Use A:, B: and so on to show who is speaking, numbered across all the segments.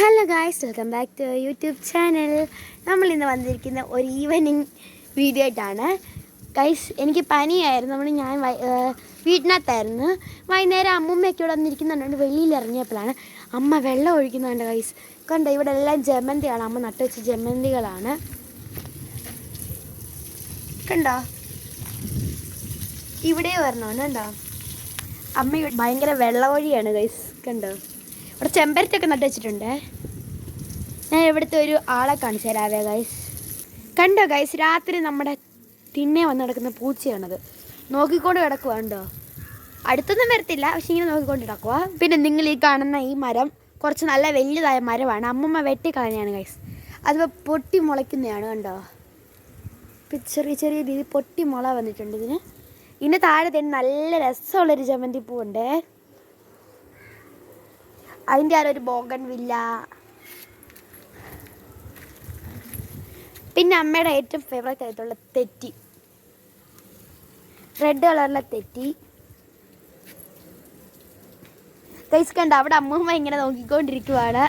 A: Hello guys welcome back to YouTube channel നമ്മൾ ഇന്ന് വന്നിരിക്കുന്ന ഒരു ഈവനിങ് വീഡിയോ ആയിട്ടാണ്. ഗൈസ് എനിക്ക് പനിയായിരുന്നു. നമ്മൾ ഞാൻ വീട്ടിനകത്തായിരുന്നു. വൈകുന്നേരം അമ്മൂമ്മയൊക്കെ ഇവിടെ വന്നിരിക്കുന്നുണ്ട് വെളിയിൽ ഇറങ്ങിയപ്പോഴാണ് അമ്മ വെള്ളം ഒഴിക്കുന്നുണ്ട് ഗൈസ് കണ്ടോ ഇവിടെ എല്ലാം ജമന്തികളാണ്. അമ്മ നട്ടു വെച്ച ജമന്തികളാണ്. കണ്ടോ? ഇവിടെ വരണോ കണ്ടോ? അമ്മ ഭയങ്കര വെള്ളമൊഴിയാണ് ഗൈസ് കണ്ടോ? ഇവിടെ ചെമ്പരത്തൊക്കെ നട്ട് വെച്ചിട്ടുണ്ട്. ഞാൻ ഇവിടുത്തെ ഒരു ആളെ കാണിച്ചു തരാവേ ഗൈസ് കണ്ടോ ഗൈസ് രാത്രി നമ്മുടെ തിന്നെ വന്ന് കിടക്കുന്ന പൂച്ചയാണത്. നോക്കിക്കൊണ്ട് കിടക്കുക കണ്ടോ? അടുത്തൊന്നും വരത്തില്ല പക്ഷെ ഇങ്ങനെ നോക്കിക്കൊണ്ട് കിടക്കുക പിന്നെ നിങ്ങൾ ഈ കാണുന്ന ഈ മരം കുറച്ച് നല്ല വലിയതായ മരമാണ്. അമ്മമ്മ വെട്ടിക്കളഞ്ഞാണ് ഗൈസ് അതിപ്പോൾ പൊട്ടി മുളയ്ക്കുന്നതാണ് കണ്ടോ? ഇപ്പം ചെറിയ ചെറിയ രീതിയിൽ പൊട്ടി മുള വന്നിട്ടുണ്ട് ഇതിന്. ഇതിന് താഴെ തന്നെ നല്ല രസമുള്ളൊരു ജമന്തി പൂവുണ്ട് അതിന്റെ ആ ഒരു ബോഗൻ വില്ല പിന്നെ അമ്മയുടെ ഏറ്റവും ഫേവറേറ്റ് ആയിട്ടുള്ള തെറ്റി. റെഡ് കളറിലെ തെറ്റി. കൈസ് കണ്ട അവിടെ അമ്മൂമ്മ ഇങ്ങനെ നോക്കിക്കൊണ്ടിരിക്കുവാണ്.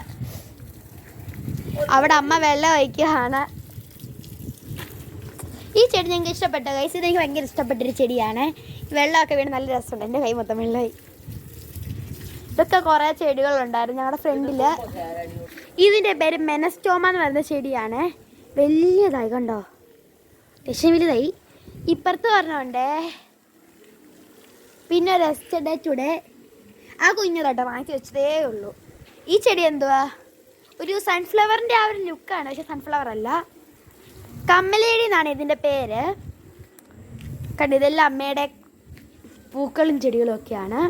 A: അവിടെ അമ്മ വെള്ളം വഹിക്കുകയാണ് ഈ ചെടി ഞങ്ങൾക്ക് ഇഷ്ടപ്പെട്ട? കൈസ് ഇത് എനിക്ക് ഭയങ്കര ഇഷ്ടപ്പെട്ടൊരു ചെടിയാണ്. വെള്ളമൊക്കെ വീണ് നല്ല രസമുണ്ട്. എന്റെ കൈ മൊത്തം വെള്ളമായി ഇതൊക്കെ കുറേ ചെടികളുണ്ടായിരുന്നു. ഞങ്ങളുടെ ഫ്രണ്ടിൽ ഇതിന്റെ പേര് മെനസ്റ്റോമ എന്ന് പറയുന്ന ചെടിയാണ്. വലിയതായി കണ്ടോ? ലക്ഷ്യം വലുതായി ഇപ്പുറത്ത് പറഞ്ഞോണ്ടേ. പിന്നെ റെസ്റ്റ് ചുടെ ആ കുഞ്ഞു കേട്ടോ വാങ്ങിച്ച് വെച്ചതേ ഉള്ളൂ. ഈ ചെടി എന്തുവാ? ഒരു സൺഫ്ലവറിന്റെ ആ ഒരു ലുക്കാണ് പക്ഷെ സൺഫ്ലവർ അല്ല. കമ്മലേടി എന്നാണ് ഇതിന്റെ പേര്. കണ്ടു ഇതെല്ലാം അമ്മയുടെ പൂക്കളും ചെടികളും ഒക്കെയാണ്.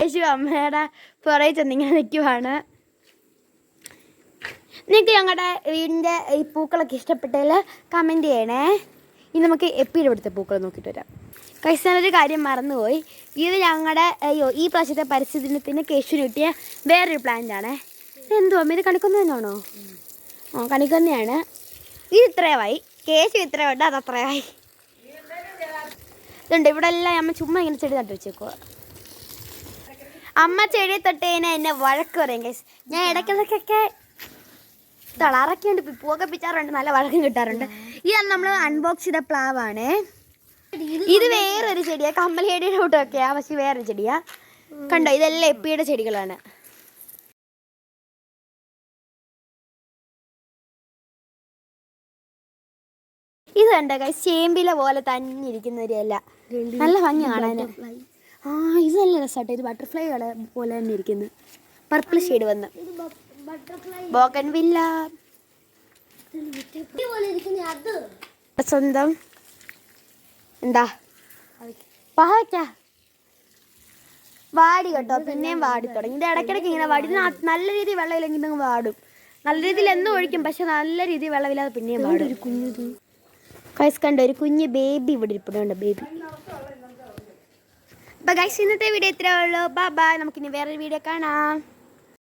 A: യേശു അമ്മയുടെ പുറകെ ചെന്നിങ്ങനെ നിൽക്കുവാണ്. നിങ്ങൾക്ക് ഞങ്ങളുടെ വീടിന്റെ ഈ പൂക്കളൊക്കെ ഇഷ്ടപ്പെട്ടതിൽ കമന്റ് ചെയ്യണേ. ഇനി നമുക്ക് എപ്പിയുടെ ഇവിടുത്തെ പൂക്കൾ നോക്കിയിട്ട് വരാം. കൈസാനൊരു കാര്യം മറന്നുപോയി. ഇത് ഞങ്ങളുടെ അയ്യോ ഈ പ്രാവശ്യത്തെ പരിസ്ഥിതി ദിനത്തിന് കേശുവിന് കിട്ടിയ വേറൊരു പ്ലാന്റ് ആണേ. അമ്മ ഇത് കണിക്കൊന്ന തന്നെയാണോ? ആ കണിക്കൊന്നയാണ് ഇത് ഇത്രയായി. കേശു ഇത്രയുണ്ട് അത് അത്രയായി ഇതുണ്ട് ഇവിടെ എല്ലാം അമ്മ ചുമ്മാ ഇങ്ങനെ ചെടി നട്ടു വെച്ചേക്കുക അമ്മ ചെടി തൊട്ടേനെ എന്നെ വഴക്ക് പറയും കേസ് ഞാൻ ഇടയ്ക്കിടയ്ക്കൊക്കെ തളാറൊക്കെ ഉണ്ട് പൂവൊക്കെ പിച്ചാറുണ്ട് നല്ല വഴക്കും കിട്ടാറുണ്ട്. ഇതാണ് നമ്മൾ അൺബോക്സ് ചെയ്ത പ്ലാവാണ്. ഇത് വേറൊരു ചെടിയാ കമ്മലയുടെ കൂട്ടൊക്കെയാ പക്ഷെ വേറൊരു ചെടിയാ. കണ്ടോ ഇതെല്ലാം എപ്പിയുടെ ചെടികളാണ്. ഇത് കണ്ടോ കൈ ചേമ്പില പോലെ തന്നെ ഇരിക്കുന്നവരെയല്ല നല്ല ഭംഗി കാണാൻ ആ ഇത് നല്ല രസമാട്ടോ ഇത് ബട്ടർഫ്ലൈ പോലെ തന്നെ ഇരിക്കുന്നു. പർപ്പിൾ ഷെയ്ഡ് വന്ന്. ബോക്കൻ വില്ല സ്വന്തം. എന്താ? പാവയ്ക്ക. വാടി കേട്ടോ. പിന്നെയും വാടി തുടങ്ങി. ഇത് ഇടയ്ക്കിടയ്ക്ക് ഇങ്ങനെ വാടി. നല്ല രീതിയിൽ വെള്ളമില്ലെങ്കിൽ ഇതങ്ങ് വാടും. നല്ല രീതിയിൽ എന്നും ഒഴിക്കും പക്ഷെ നല്ല രീതിയിൽ വെള്ളമില്ലാതെ പിന്നെയും വാടും. കൈസ് കണ്ടോ? ഒരു കുഞ്ഞ് ബേബി ഇവിടെ ഇരിപ്പുണ്ട്. ബേബി അപ്പൊ ഗൈസ് ഇന്നത്തെ വീഡിയോ ഇത്രയേ ഉള്ളൂ. ബാ ബൈ നമുക്കിനി വേറൊരു വീഡിയോ കാണാം.